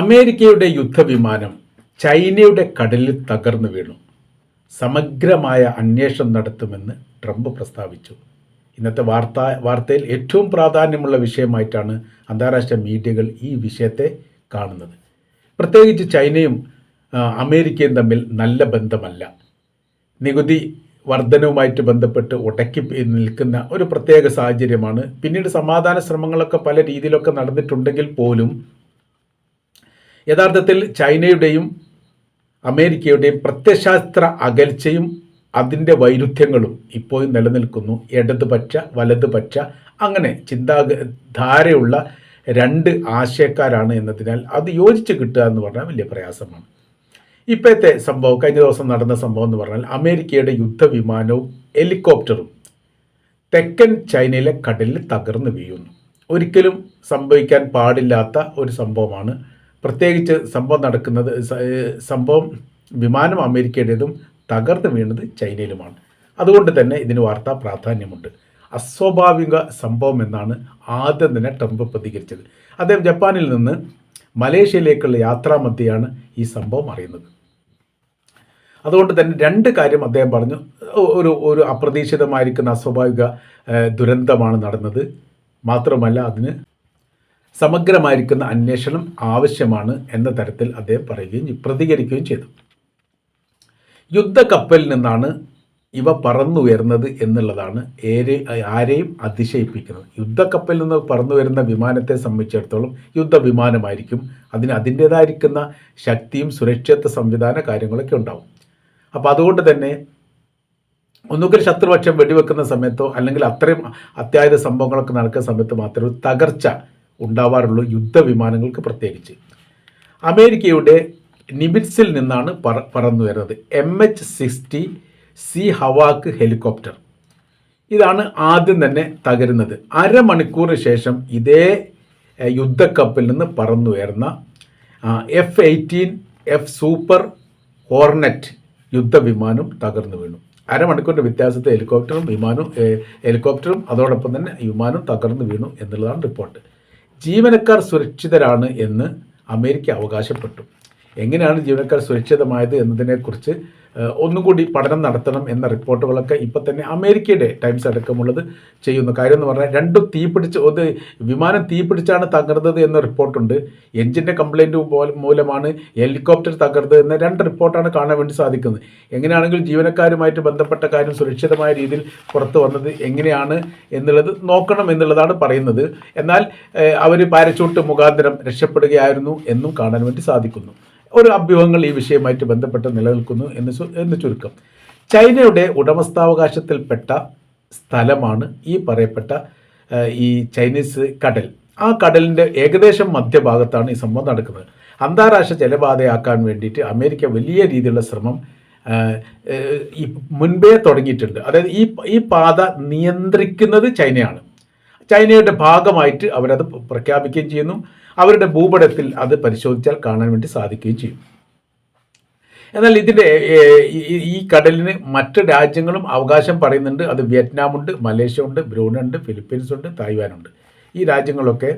അമേരിക്കയുടെ യുദ്ധവിമാനം ചൈനയുടെ കടലിൽ തകർന്നു വീണു. സമഗ്രമായ അന്വേഷണം നടത്തുമെന്ന് ട്രംപ് പ്രസ്താവിച്ചു. ഇന്നത്തെ വാർത്ത വാർത്തയിൽ ഏറ്റവും പ്രാധാന്യമുള്ള വിഷയമായിട്ടാണ് അന്താരാഷ്ട്ര മീഡിയകൾ ഈ വിഷയത്തെ കാണുന്നത്. പ്രത്യേകിച്ച് ചൈനയും അമേരിക്കയും തമ്മിൽ നല്ല ബന്ധമല്ല. നികുതി വർധനവുമായിട്ട് ബന്ധപ്പെട്ട് ഉടക്കി നിൽക്കുന്ന ഒരു പ്രത്യേക സാഹചര്യമാണ്. പിന്നീട് സമാധാന ശ്രമങ്ങളൊക്കെ പല രീതിയിലൊക്കെ നടന്നിട്ടുണ്ടെങ്കിൽ പോലും യഥാർത്ഥത്തിൽ ചൈനയുടെയും അമേരിക്കയുടെയും പ്രത്യശാസ്ത്ര അകൽച്ചയും അതിന്റെ വൈരുദ്ധ്യങ്ങളും ഇപ്പോഴും നിലനിൽക്കുന്നു. ഇടതുപക്ഷ വലതുപക്ഷ അങ്ങനെ ചിന്താ ധാരയുള്ള രണ്ട് ആശയക്കാരാണ് എന്നതിനാൽ അത് യോജിച്ച് കിട്ടുക എന്ന് പറഞ്ഞാൽ വലിയ പ്രയാസമാണ്. ഇപ്പോഴത്തെ സംഭവം കഴിഞ്ഞ ദിവസം നടന്ന സംഭവം എന്ന് പറഞ്ഞാൽ അമേരിക്കയുടെ യുദ്ധവിമാനവും ഹെലികോപ്റ്ററും തെക്കൻ ചൈനയിലെ കടലിൽ തകർന്നു വീഴുന്നു. ഒരിക്കലും സംഭവിക്കാൻ പാടില്ലാത്ത ഒരു സംഭവമാണ് പ്രത്യേകിച്ച് സംഭവം നടക്കുന്നത് സംഭവം വിമാനം അമേരിക്കയുടേതും തകർന്നു വീണത് ചൈനയിലുമാണ്. അതുകൊണ്ട് തന്നെ ഇതിന് വാർത്താ പ്രാധാന്യമുണ്ട്. അസ്വാഭാവിക സംഭവം എന്നാണ് ആദ്യം തന്നെ ട്രംപ് പ്രതികരിച്ചത്. അദ്ദേഹം ജപ്പാനിൽ നിന്ന് മലേഷ്യയിലേക്കുള്ള യാത്രാമധ്യയാണ് ഈ സംഭവം അറിയുന്നത്. അതുകൊണ്ട് തന്നെ രണ്ട് കാര്യം അദ്ദേഹം പറഞ്ഞു. ഒരു ഒരു അപ്രതീക്ഷിതമായിരിക്കുന്ന അസ്വാഭാവിക ദുരന്തമാണ് നടന്നത്. മാത്രമല്ല അതിന് സമഗ്രമായിരിക്കുന്ന അന്വേഷണം ആവശ്യമാണ് എന്ന തരത്തിൽ അദ്ദേഹം പറയുകയും പ്രതികരിക്കുകയും ചെയ്തു. യുദ്ധക്കപ്പലിൽ നിന്നാണ് ഇവ പറന്നുയർന്നത് എന്നുള്ളതാണ് ഏരെ ആരെയും അതിശയിപ്പിക്കുന്നത്. യുദ്ധക്കപ്പലിൽ നിന്ന് പറന്നു വരുന്ന വിമാനത്തെ സംബന്ധിച്ചിടത്തോളം യുദ്ധവിമാനമായിരിക്കും. അതിന് അതിന്റേതായിരിക്കുന്ന ശക്തിയും സുരക്ഷിത സംവിധാന കാര്യങ്ങളൊക്കെ ഉണ്ടാവും. അപ്പോൾ അതുകൊണ്ട് തന്നെ ഒന്നുകിൽ ശത്രുപക്ഷം വെടിവെക്കുന്ന സമയത്തോ അല്ലെങ്കിൽ അത്രയും അത്യാഹിത സംഭവങ്ങളൊക്കെ നടക്കുന്ന സമയത്ത് മാത്രമേ തകർച്ച ഉണ്ടാവാറുള്ളൂ യുദ്ധവിമാനങ്ങൾക്ക് പ്രത്യേകിച്ച്. അമേരിക്കയുടെ നിബിറ്റ്സിൽ നിന്നാണ് പറ പറന്നു വരുന്നത് M H sixty sea hawk helicopter. ഇതാണ് ആദ്യം തന്നെ തകരുന്നത്. അരമണിക്കൂറിന് ശേഷം ഇതേ യുദ്ധക്കപ്പിൽ നിന്ന് പറന്നുയർന്ന F eighteen F Super Hornet യുദ്ധവിമാനം തകർന്നു വീണു. അരമണിക്കൂറിന്റെ വ്യത്യാസത്തിൽ ഹെലികോപ്റ്ററും വിമാനവും ഹെലികോപ്റ്ററും അതോടൊപ്പം തന്നെ വിമാനം തകർന്നു വീണു എന്നുള്ളതാണ് റിപ്പോർട്ട്. ജീവനക്കാർ സുരക്ഷിതരാണ് എന്ന് അമേരിക്ക അവകാശപ്പെട്ടു. എങ്ങനെയാണ് ജീവനക്കാർ സുരക്ഷിതമായത് എന്നതിനെക്കുറിച്ച് ഒന്നുകൂടി പഠനം നടത്തണം എന്ന റിപ്പോർട്ടുകളൊക്കെ ഇപ്പം തന്നെ അമേരിക്കയുടെ ടൈംസ് അടക്കമുള്ളത് ചെയ്യുന്നു കാര്യം എന്ന് പറഞ്ഞാൽ രണ്ടും തീപിടിച്ച് ഒന്ന് വിമാനം തീപിടിച്ചാണ് തകർന്നത് എന്ന റിപ്പോർട്ടുണ്ട്. എഞ്ചിന്റെ കംപ്ലൈന്റ് മൂലമാണ് ഹെലികോപ്റ്റർ തകർന്നത് എന്ന രണ്ട് റിപ്പോർട്ടാണ് കാണാൻ വേണ്ടി സാധിക്കുന്നത്. എങ്ങനെയാണെങ്കിൽ ജീവനക്കാരുമായിട്ട് ബന്ധപ്പെട്ട കാര്യം സുരക്ഷിതമായ രീതിയിൽ പുറത്തു വന്നത് എങ്ങനെയാണ് എന്നുള്ളത് നോക്കണം എന്നുള്ളതാണ് പറയുന്നത്. എന്നാൽ അവർ പാരച്ചൂട്ട് മുഖാന്തരം രക്ഷപ്പെടുകയായിരുന്നു എന്നും കാണാൻ വേണ്ടി സാധിക്കുന്നു. ഒരു അഭ്യൂഹങ്ങൾ ഈ വിഷയമായിട്ട് ബന്ധപ്പെട്ട് നിലനിൽക്കുന്നു എന്ന് എന്ന് ചുരുക്കം. ചൈനയുടെ ഉടമസ്ഥാവകാശത്തിൽപ്പെട്ട സ്ഥലമാണ് ഈ പറയപ്പെട്ട ഈ ചൈനീസ് കടൽ. ആ കടലിന്റെ ഏകദേശം മധ്യഭാഗത്താണ് ഈ സംഭവം നടക്കുന്നത്. അന്താരാഷ്ട്ര ജലപാതയാക്കാൻ വേണ്ടിയിട്ട് അമേരിക്ക വലിയ രീതിയിലുള്ള ശ്രമം ഈ മുൻപേ തുടങ്ങിയിട്ടുണ്ട്. അതായത് ഈ ഈ പാത നിയന്ത്രിക്കുന്നത് ചൈനയാണ്. ചൈനയുടെ ഭാഗമായിട്ട് അവരത് പ്രഖ്യാപിക്കുകയും ചെയ്യുന്നു. അവരുടെ ഭൂപടത്തിൽ അത് പരിശോധിച്ചാൽ കാണാൻ വേണ്ടി സാധിക്കുകയും ചെയ്യും. എന്നാൽ ഇതിന്റെ ഈ- കടലിന് മറ്റ് രാജ്യങ്ങളും അവകാശം പറയുന്നുണ്ട്. അത് വിയറ്റ്നാമുണ്ട് മലേഷ്യ ഉണ്ട് ബ്രൂണ ഉണ്ട് ഫിലിപ്പീൻസ് ഉണ്ട് തായ്വാനുണ്ട്. ഈ രാജ്യങ്ങളൊക്കെ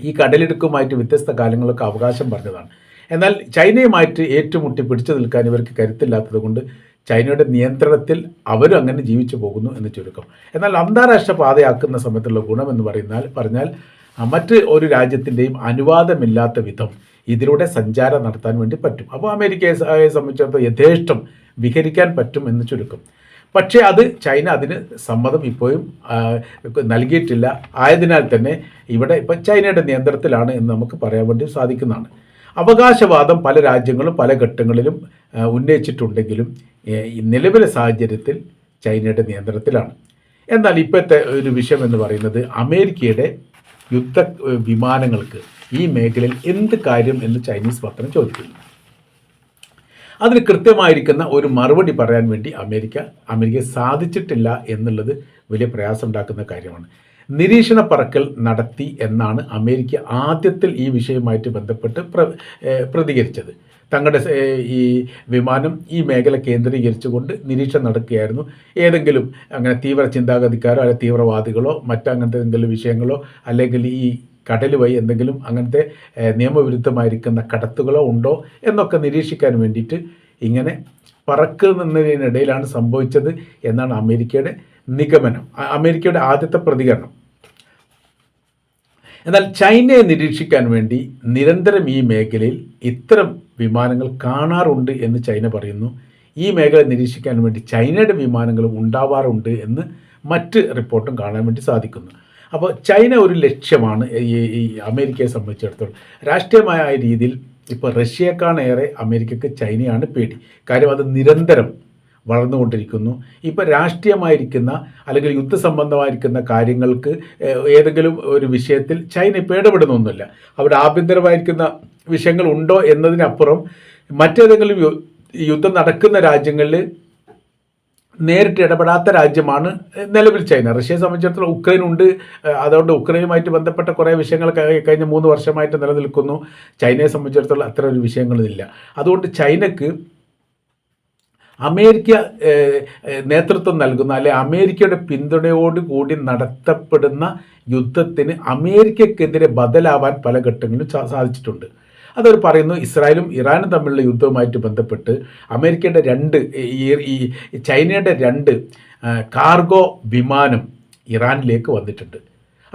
ഈ കടലിടുക്കുമായിട്ട് വ്യത്യസ്ത കാലങ്ങളൊക്കെ അവകാശം പറഞ്ഞതാണ്. എന്നാൽ ചൈനയുമായിട്ട് ഏറ്റുമുട്ടി പിടിച്ചു നിൽക്കാൻ ഇവർക്ക് കരുത്തില്ലാത്തത് കൊണ്ട് ചൈനയുടെ നിയന്ത്രണത്തിൽ അവരും അങ്ങനെ ജീവിച്ചു പോകുന്നു എന്ന് ചുരുക്കം. എന്നാൽ അന്താരാഷ്ട്ര പാതയാക്കുന്ന സമയത്തുള്ള ഗുണം എന്ന് പറയുന്നാൽ പറഞ്ഞാൽ മറ്റ് ഒരു രാജ്യത്തിന്റെയും അനുവാദമില്ലാത്ത വിധം ഇതിലൂടെ സഞ്ചാരം നടത്താൻ വേണ്ടി പറ്റും. അപ്പോൾ അമേരിക്കയെ സംബന്ധിച്ചിടത്തോളം യഥേഷ്ടം വിഹരിക്കാൻ പറ്റും എന്ന് ചുരുക്കം. പക്ഷേ അത് ചൈന അതിന് സമ്മതം ഇപ്പോഴും നൽകിയിട്ടില്ല. ആയതിനാൽ തന്നെ ഇവിടെ ഇപ്പം ചൈനയുടെ നിയന്ത്രണത്തിലാണ് എന്ന് നമുക്ക് പറയാൻ വേണ്ടി സാധിക്കുന്നതാണ്. അവകാശവാദം പല രാജ്യങ്ങളും പല ഘട്ടങ്ങളിലും ഉന്നയിച്ചിട്ടുണ്ടെങ്കിലും നിലവിലെ സാഹചര്യത്തിൽ ചൈനയുടെ നിയന്ത്രണത്തിലാണ്. എന്നാൽ ഇപ്പോഴത്തെ ഒരു വിഷയം എന്ന് പറയുന്നത് അമേരിക്കയുടെ യുദ്ധ വിമാനങ്ങൾക്ക് ഈ മേഖലയിൽ എന്ത് കാര്യം എന്ന് ചൈനീസ് പത്രം ചോദിക്കുന്നു. അതിന് കൃത്യമായിരിക്കുന്ന ഒരു മറുപടി പറയാൻ വേണ്ടി അമേരിക്ക അമേരിക്ക സാധിച്ചിട്ടില്ല എന്നുള്ളത് വലിയ പ്രയാസം ഉണ്ടാക്കുന്ന കാര്യമാണ്. നിരീക്ഷണ പറക്കൽ നടത്തി എന്നാണ് അമേരിക്ക ആദ്യത്തിൽ ഈ വിഷയവുമായിട്ട് ബന്ധപ്പെട്ട് പ്ര പ്രതികരിച്ചത്. തങ്ങളുടെ ഈ വിമാനം ഈ മേഖല കേന്ദ്രീകരിച്ചുകൊണ്ട് നിരീക്ഷണം നടക്കുകയായിരുന്നു. ഏതെങ്കിലും അങ്ങനെ തീവ്ര ചിന്താഗതിക്കാരോ അല്ലെങ്കിൽ തീവ്രവാദികളോ മറ്റങ്ങനത്തെ എന്തെങ്കിലും വിഷയങ്ങളോ അല്ലെങ്കിൽ ഈ കടൽ വഴി എന്തെങ്കിലും അങ്ങനത്തെ നിയമവിരുദ്ധമായിരിക്കുന്ന കടത്തുകളോ ഉണ്ടോ എന്നൊക്കെ നിരീക്ഷിക്കാൻ വേണ്ടിയിട്ട് ഇങ്ങനെ പറക്കുന്നതിനിടയിലാണ് സംഭവിച്ചത് എന്നാണ് അമേരിക്കയുടെ നിഗമനം. അമേരിക്കയുടെ ആദ്യത്തെ പ്രതികരണം. എന്നാൽ ചൈനയെ നിരീക്ഷിക്കാൻ വേണ്ടി നിരന്തരം ഈ മേഖലയിൽ ഇത്തരം വിമാനങ്ങൾ കാണാറുണ്ട് എന്ന് ചൈന പറയുന്നു. ഈ മേഖല നിരീക്ഷിക്കാൻ വേണ്ടി ചൈനയുടെ വിമാനങ്ങൾ ഉണ്ടാവാറുണ്ട് എന്ന് മറ്റ് റിപ്പോർട്ടും കാണാൻ വേണ്ടി സാധിക്കുന്നു. അപ്പോൾ ചൈന ഒരു ലക്ഷ്യമാണ് ഈ അമേരിക്കയെ സംബന്ധിച്ചിടത്തോളം. രാഷ്ട്രീയമായ രീതിയിൽ ഇപ്പോൾ റഷ്യയെക്കാളേറെ അമേരിക്കക്ക് ചൈനയാണ് പേടി. കാര്യം അത് നിരന്തരം വളർന്നുകൊണ്ടിരിക്കുന്നു. ഇപ്പോൾ രാഷ്ട്രീയമായിരിക്കുന്ന അല്ലെങ്കിൽ യുദ്ധസംബന്ധമായിരിക്കുന്ന കാര്യങ്ങൾക്ക് ഏതെങ്കിലും ഒരു വിഷയത്തിൽ ചൈന ഇപ്പോൾ ഇടപെടുന്നൊന്നുമില്ല. അവിടെ ആഭ്യന്തരമായിരിക്കുന്ന വിഷയങ്ങൾ ഉണ്ടോ എന്നതിനപ്പുറം മറ്റേതെങ്കിലും യുദ്ധം നടക്കുന്ന രാജ്യങ്ങളിൽ നേരിട്ട് ഇടപെടാത്ത രാജ്യമാണ് നിലവിൽ ചൈന. റഷ്യയെ സംബന്ധിച്ചിടത്തോളം ഉക്രൈൻ ഉണ്ട്. അതുകൊണ്ട് ഉക്രൈനുമായിട്ട് ബന്ധപ്പെട്ട കുറേ വിഷയങ്ങൾ കഴിഞ്ഞ മൂന്ന് വർഷമായിട്ട് നിലനിൽക്കുന്നു. ചൈനയെ സംബന്ധിച്ചിടത്തോളം അത്ര ഒരു വിഷയങ്ങളില്ല അതുകൊണ്ട് ചൈനക്ക് അമേരിക്ക നേതൃത്വം നൽകുന്ന അല്ലെ അമേരിക്കയുടെ പിന്തുണയോട് കൂടി നടത്തപ്പെടുന്ന യുദ്ധത്തിന് അമേരിക്കക്കെതിരെ ബദലാവാൻ പല ഘട്ടങ്ങളിലും സാധിച്ചിട്ടുണ്ട്. അതവർ പറയുന്നു ഇസ്രായേലും ഇറാനും തമ്മിലുള്ള യുദ്ധവുമായിട്ട് ബന്ധപ്പെട്ട് അമേരിക്കയുടെ രണ്ട് ഈ ചൈനയുടെ രണ്ട് കാർഗോ വിമാനം ഇറാനിലേക്ക് വന്നിട്ടുണ്ട്.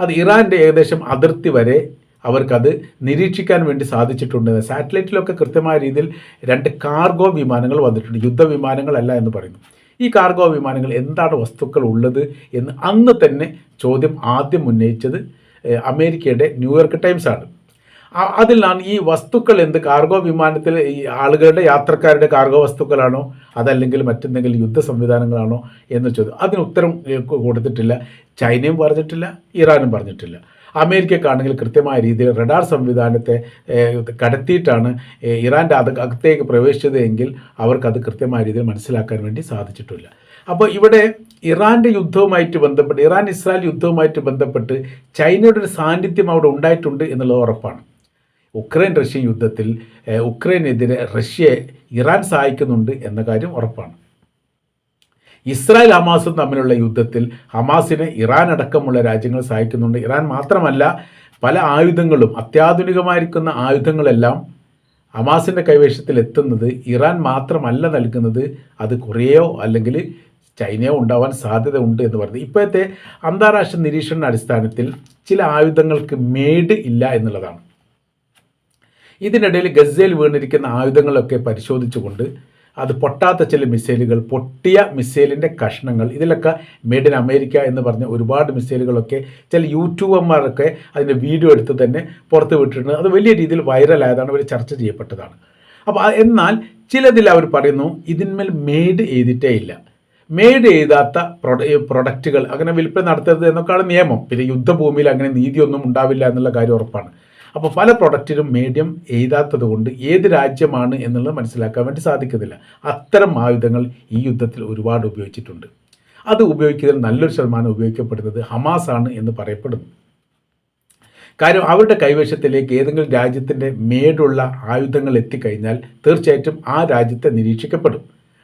അത് ഇറാന്റെ ഏകദേശം അതിർത്തി വരെ അവർക്കത് നിരീക്ഷിക്കാൻ വേണ്ടി സാധിച്ചിട്ടുണ്ട്. സാറ്റലൈറ്റിലൊക്കെ കൃത്യമായ രീതിയിൽ രണ്ട് കാർഗോ വിമാനങ്ങൾ വന്നിട്ടുണ്ട്. യുദ്ധവിമാനങ്ങളല്ല എന്ന് പറയുന്നു. ഈ കാർഗോ വിമാനങ്ങൾ എന്താണ് വസ്തുക്കൾ ഉള്ളത് എന്ന് അന്ന് തന്നെ ചോദ്യം ആദ്യം ഉന്നയിച്ചത് അമേരിക്കയുടെ ന്യൂയോർക്ക് ടൈംസ് ആണ്. അതിലാണ് ഈ വസ്തുക്കൾ എന്ത് കാർഗോ വിമാനത്തിൽ ഈ ആളുകളുടെ യാത്രക്കാരുടെ കാർഗോ വസ്തുക്കളാണോ അതല്ലെങ്കിൽ മറ്റെന്തെങ്കിലും യുദ്ധ സംവിധാനങ്ങളാണോ എന്ന് ചോദ്യം. അതിന് ഉത്തരം കൊടുത്തിട്ടില്ല. ചൈനയും പറഞ്ഞിട്ടില്ല ഇറാനും പറഞ്ഞിട്ടില്ല. അമേരിക്കക്കാണെങ്കിൽ കൃത്യമായ രീതിയിൽ റഡാർ സംവിധാനത്തെ കടത്തിയിട്ടാണ് ഇറാന്റെ അത് അകത്തേക്ക് പ്രവേശിച്ചത് എങ്കിൽ അവർക്കത് കൃത്യമായ രീതിയിൽ മനസ്സിലാക്കാൻ വേണ്ടി സാധിച്ചിട്ടില്ല. അപ്പോൾ ഇവിടെ ഇറാന്റെ യുദ്ധവുമായിട്ട് ബന്ധപ്പെട്ട് ഇറാൻ ഇസ്രായേൽ യുദ്ധവുമായിട്ട് ബന്ധപ്പെട്ട് ചൈനയുടെ ഒരു സാന്നിധ്യം അവിടെ ഉണ്ടായിട്ടുണ്ട് എന്നുള്ളത് ഉറപ്പാണ്. ഉക്രൈൻ റഷ്യൻ യുദ്ധത്തിൽ ഉക്രൈനെതിരെ റഷ്യയെ ഇറാൻ സഹായിക്കുന്നുണ്ട് എന്ന കാര്യം ഉറപ്പാണ്. ഇസ്രായേൽ ഹമാസും തമ്മിലുള്ള യുദ്ധത്തിൽ ഹമാസിനെ ഇറാൻ അടക്കമുള്ള രാജ്യങ്ങൾ സഹായിക്കുന്നുണ്ട്. ഇറാൻ മാത്രമല്ല പല ആയുധങ്ങളും അത്യാധുനികമായിരിക്കുന്ന ആയുധങ്ങളെല്ലാം ഹമാസിന്റെ കൈവശത്തിൽ എത്തുന്നത് ഇറാൻ മാത്രമല്ല നൽകുന്നത്. അത് കൊറിയയോ അല്ലെങ്കിൽ ചൈനയോ ഉണ്ടാവാൻ സാധ്യത ഉണ്ട് എന്ന് പറയുന്നത്. ഇപ്പോഴത്തെ അന്താരാഷ്ട്ര നിരീക്ഷണ അടിസ്ഥാനത്തിൽ ചില ആയുധങ്ങൾക്ക് മേട് ഇല്ല എന്നുള്ളതാണ്. ഇതിനിടയിൽ ഗസയിൽ വീണിരിക്കുന്ന ആയുധങ്ങളൊക്കെ പരിശോധിച്ചുകൊണ്ട് അത് പൊട്ടാത്ത ചില മിസൈലുകൾ പൊട്ടിയ മിസൈലിന്റെ കഷ്ണങ്ങൾ. ഇതിലൊക്കെ മെയ്ഡ് ഇൻ അമേരിക്ക എന്ന് പറഞ്ഞ ഒരുപാട് മിസൈലുകളൊക്കെ ചില യൂട്യൂബർമാരൊക്കെ അതിന്റെ വീഡിയോ എടുത്ത് തന്നെ പുറത്ത് വിട്ടിട്ടുണ്ട്. അത് വലിയ രീതിയിൽ വൈറലായതാണ് ഒരു ചർച്ച ചെയ്യപ്പെട്ടതാണ്. അപ്പോൾ എന്നാൽ ചിലതിൽ അവർ പറയുന്നു ഇതിന്മേൽ മെയ്ഡ് ചെയ്തിട്ടേ ഇല്ല. മെയ്ഡ് ചെയ്താത്ത പ്രൊഡ പ്രൊഡക്റ്റുകൾ അങ്ങനെ വിൽപ്പന നടത്തരുത് എന്നൊക്കെയാണ് നിയമം. പിന്നെ യുദ്ധഭൂമിയിൽ അങ്ങനെ നീതിയൊന്നും ഉണ്ടാവില്ല എന്നുള്ള കാര്യം ഉറപ്പാണ്. അപ്പോൾ പല പ്രൊഡക്റ്റിനും മീഡിയം എഴുതാത്തത് കൊണ്ട് ഏത് രാജ്യമാണ് എന്നുള്ളത് മനസ്സിലാക്കാൻ വേണ്ടി സാധിക്കുന്നില്ല. അത്തരം ആയുധങ്ങൾ ഈ യുദ്ധത്തിൽ ഒരുപാട് ഉപയോഗിച്ചിട്ടുണ്ട്. അത് ഉപയോഗിക്കുന്നതിൽ നല്ലൊരു ശതമാനം ഉപയോഗിക്കപ്പെടുന്നത് ഹമാസ് ആണ് എന്ന് പറയപ്പെടുന്നു. കാര്യം അവരുടെ കൈവശത്തിലേക്ക് ഏതെങ്കിലും രാജ്യത്തിന്റെ മേടുള്ള ആയുധങ്ങൾ എത്തിക്കഴിഞ്ഞാൽ തീർച്ചയായിട്ടും ആ രാജ്യത്തെ നിരീക്ഷിക്കപ്പെടും.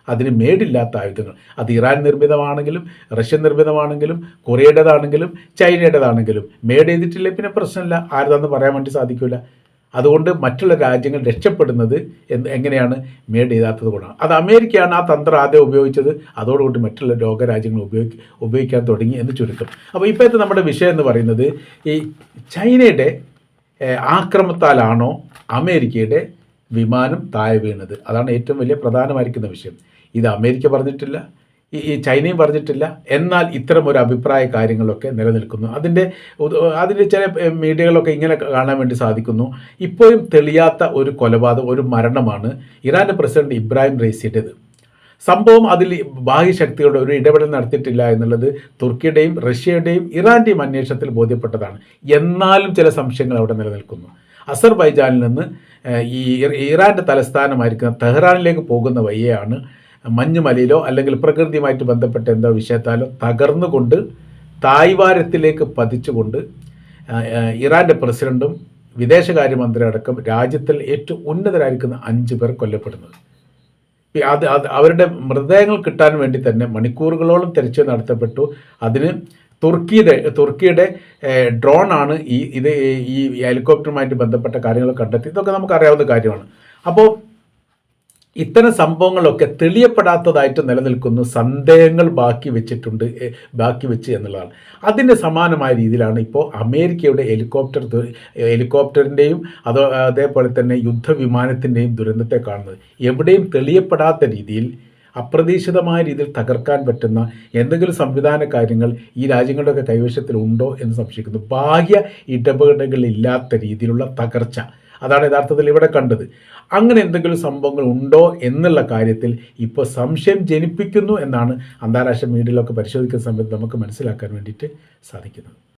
അതിന് മേടില്ലാത്ത ആയുധങ്ങൾ. അത് ഇറാൻ നിർമ്മിതമാണെങ്കിലും റഷ്യൻ നിർമ്മിതമാണെങ്കിലും കൊറിയയുടേതാണെങ്കിലും ചൈനയുടേതാണെങ്കിലും. മേഡ് ചെയ്തിട്ടില്ല പിന്നെ പ്രശ്നമില്ല. ആരുതാന്ന് പറയാൻ വേണ്ടി സാധിക്കില്ല അതുകൊണ്ട് മറ്റുള്ള രാജ്യങ്ങൾ രക്ഷപ്പെടുന്നത് എന്ത് എങ്ങനെയാണ് മേഡ് ചെയ്താത്തത് കൊണ്ടാണ്. അത് അമേരിക്കയാണ് ആ തന്ത്രം ആദ്യം ഉപയോഗിച്ചത്. അതോടുകൂടി മറ്റുള്ള ലോകരാജ്യങ്ങൾ ഉപയോഗി ഉപയോഗിക്കാൻ തുടങ്ങി എന്ന് ചുരുക്കം. അപ്പോൾ ഇപ്പോഴത്തെ നമ്മുടെ വിഷയം എന്ന് പറയുന്നത് ഈ ചൈനയുടെ ആക്രമത്താലാണോ അമേരിക്കയുടെ വിമാനം താഴെ വീണത്? അതാണ് ഏറ്റവും വലിയ പ്രധാനമായിരിക്കുന്ന വിഷയം. ഇത് അമേരിക്ക പറഞ്ഞിട്ടില്ല ഈ ചൈനയും പറഞ്ഞിട്ടില്ല. എന്നാൽ ഇത്തരം ഒരു അഭിപ്രായ കാര്യങ്ങളൊക്കെ നിലനിൽക്കുന്നു. അതിന്റെ അതിന്റെ ചില മീഡിയകളൊക്കെ ഇങ്ങനെ കാണാൻ വേണ്ടി സാധിക്കുന്നു. ഇപ്പോഴും തെളിയാത്ത ഒരു കൊലപാതകം ഒരു മരണമാണ് ഇറാന്റെ പ്രസിഡന്റ് ഇബ്രാഹിം റൈസിയുടേത് സംഭവം അതിൽ ബാഹ്യശക്തികളുടെ ഒരു ഇടപെടൽ നടത്തിയിട്ടില്ല എന്നുള്ളത് തുർക്കിയുടെയും റഷ്യയുടെയും ഇറാന്റെയും അന്വേഷണത്തിൽ ബോധ്യപ്പെട്ടതാണ്. എന്നാലും ചില സംശയങ്ങൾ അവിടെ നിലനിൽക്കുന്നു. അസർബൈജാനിൽ നിന്ന് ഈ ഇറാന്റെ തലസ്ഥാനമായിരിക്കുന്ന തെഹ്റാനിലേക്ക് പോകുന്ന വഴിയാണ് മഞ്ഞുമലയിലോ അല്ലെങ്കിൽ പ്രകൃതിയുമായിട്ട് ബന്ധപ്പെട്ട എന്തോ വിഷയത്താലോ തകർന്നുകൊണ്ട് തായ്വാരത്തിലേക്ക് പതിച്ചുകൊണ്ട് ഇറാന്റെ പ്രസിഡന്റും വിദേശകാര്യമന്ത്രി അടക്കം രാജ്യത്തിൽ ഏറ്റവും ഉന്നതരായിരിക്കുന്ന അഞ്ച് പേർ കൊല്ലപ്പെടുന്നത്. അത് അത് അവരുടെ മൃതദേഹങ്ങൾ കിട്ടാൻ വേണ്ടി തന്നെ മണിക്കൂറുകളോളം തെരച്ചിൽ നടത്തപ്പെട്ടു. അതിന് തുർക്കിയുടെ തുർക്കിയുടെ ഡ്രോൺ ആണ് ഈ ഇത് ഈ ഹെലികോപ്റ്ററുമായിട്ട് ബന്ധപ്പെട്ട കാര്യങ്ങൾ കണ്ടെത്തി. ഇതൊക്കെ നമുക്ക് അറിയാവുന്ന കാര്യമാണ്. അപ്പോൾ ഇത്തരം സംഭവങ്ങളൊക്കെ തെളിയപ്പെടാത്തതായിട്ട് നിലനിൽക്കുന്നു സന്ദേഹങ്ങൾ ബാക്കി വെച്ചിട്ടുണ്ട് ബാക്കി വെച്ച് എന്നുള്ളതാണ്. അതിന് സമാനമായ രീതിയിലാണ് ഇപ്പോൾ അമേരിക്കയുടെ ഹെലികോപ്റ്റർ ഹെലികോപ്റ്ററിന്റെയും അതോ അതേപോലെ തന്നെ യുദ്ധവിമാനത്തിന്റെയും ദുരന്തത്തെ കാണുന്നത്. എവിടെയും തെളിയപ്പെടാത്ത രീതിയിൽ അപ്രതീക്ഷിതമായ രീതിയിൽ തകർക്കാൻ പറ്റുന്ന എന്തെങ്കിലും സംവിധാന കാര്യങ്ങൾ ഈ രാജ്യങ്ങളുടെയൊക്കെ കൈവശത്തിൽ ഉണ്ടോ എന്ന് സംശയിക്കുന്നു. ബാഹ്യ ഇടപെടലുകളില്ലാത്ത രീതിയിലുള്ള തകർച്ച. അതാണ് യഥാർത്ഥത്തിൽ ഇവിടെ കണ്ടത്. അങ്ങനെ എന്തെങ്കിലും സംഭവങ്ങൾ ഉണ്ടോ എന്നുള്ള കാര്യത്തിൽ ഇപ്പോൾ സംശയം ജനിപ്പിക്കുന്നു എന്നാണ് അന്താരാഷ്ട്ര മീഡിയയിലൊക്കെ പരിശോധിക്കുന്ന സമയത്ത് നമുക്ക് മനസ്സിലാക്കാൻ വേണ്ടിയിട്ട് സാധിക്കുന്നത്.